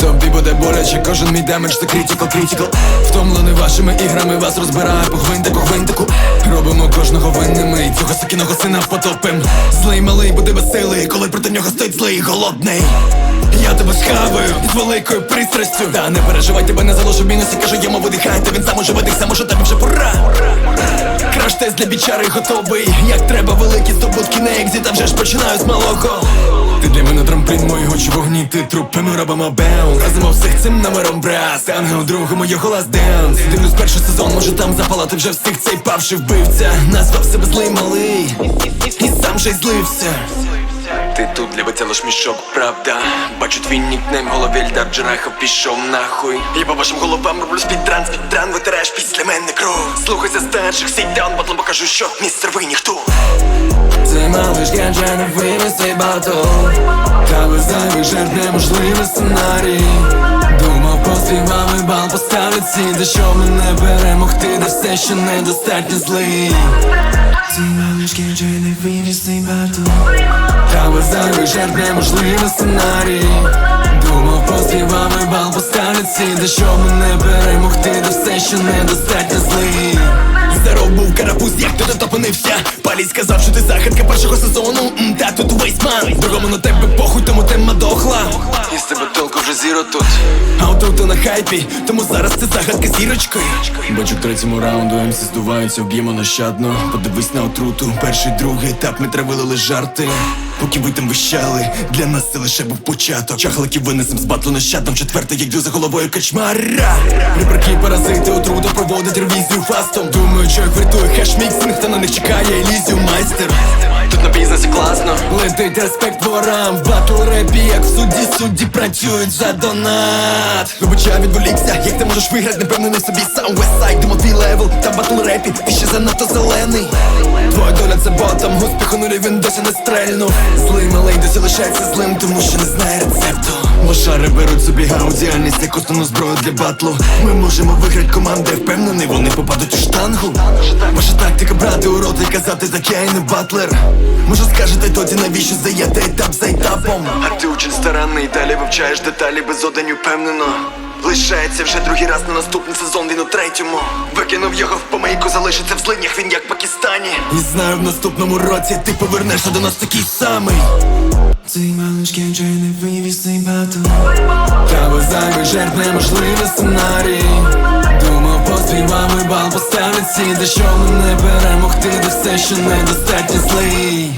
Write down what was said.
Тобі буде боляче, кожен мій демедж це критикал, критикал. Втомлений вашими іграми, вас розбираю по гвинтику, гвинтику. Робимо кожного винними, цього сукіного сина потопим. Злий малий буде безсилий, коли проти нього стоїть злий голодний. Я тебе схаваю з великою пристрастю. Та не переживай, тебе не заложу в мінусі. Кажу йому видихайте, він сам уже видихся, може тобі вже пора. Краш-тест для бічари готовий. Як треба великі здобутки на та вже ж починаю з малого Ти для мене трамплін, мої очі вогні, ти трупи, ми робимо беун Разимо всіх цим номером брас Ангел другому його голос денс. Дивлюсь перший сезон, може там запалати вже всіх цей павший вбивця. Назвав себе злий малий І сам же й злився ти тут для биця лиш мішок, правда? Бачу твій нікнейм, голові Ельдар Джераха пішов нахуй. Я по вашим головам роблю спідтран, спідтран Витираєш після мене кров. Слухайся старших, сідь даун, батлом покажу, що містер ви ніхто. Це малиш гаджа не винесе батл Та без зайвих жертв неможливий сценарій. Думав, поспівами бал поставить ці За що мене перемогти, де все ще недостатньо злий. Ці малишки вже не винесний батл Та без зайвих жертв неможливий сценарій. Думав, поспівами бал поставить ці За що мене перемогти, де все ще недостатньо злий. Здоров був карапуз, як тут опинився Палій сказав, що ти західка першого сезону. М, Та тут вейсман Другому на тебе похуй, тому тема дохла. І з тебе толку вже зіро тут. А отут на хайпі, тому зараз це загадка зірочкою. Бачу в третьому раунду МС здуваються, вб'ємо нащадно Подивись на отруту, перший, другий етап ми травили жарти. Поки ви там вищали, для нас це лише був початок. Чахликів винесем з батлу нащадом Четвертий, як йду за головою качмара. Репарки, паразити, отрута проводить ревізію фастом. Думаю, що їх врятує хешміксинг, та на них чекає елізію майстер Тут на бізнесі класно Летить респект ворам батл репі, як в суді, судді працюють за донат. Вибачай, відволікся, як ти можеш виграти, не впевнений в собі сам. Westside, димо твій левел, та батл репі, ти ще занадто зелений. Твоя доля це ботом, успіху нулі він досі не стрельнув. Злий малий досі лишається злим, тому що не знає рецепту. Лошари беруть собі гаудіальність як основну зброю для батлу. Ми можемо виграти команди, впевнений, вони попадуть у штангу. Ваша тактика брати у рот і казати, і не батлер Може скажете тоді, навіщо заєте етап за етапом? А ти учень старанний, далі вивчаєш деталі без одень упевнено. Лишається вже другий раз на наступний сезон, він у третьому. Викинув його в помийку, залишиться в злиднях, він як в Пакистані. І знаю, в наступному році ти повернешся до нас такий самий. Цей малишки вже не вивісний батл. Та без зайвих жертв неможливий сценарій. Думав, поспівами бал поставить ці За що мене перемогти, де все ще недостатньо злий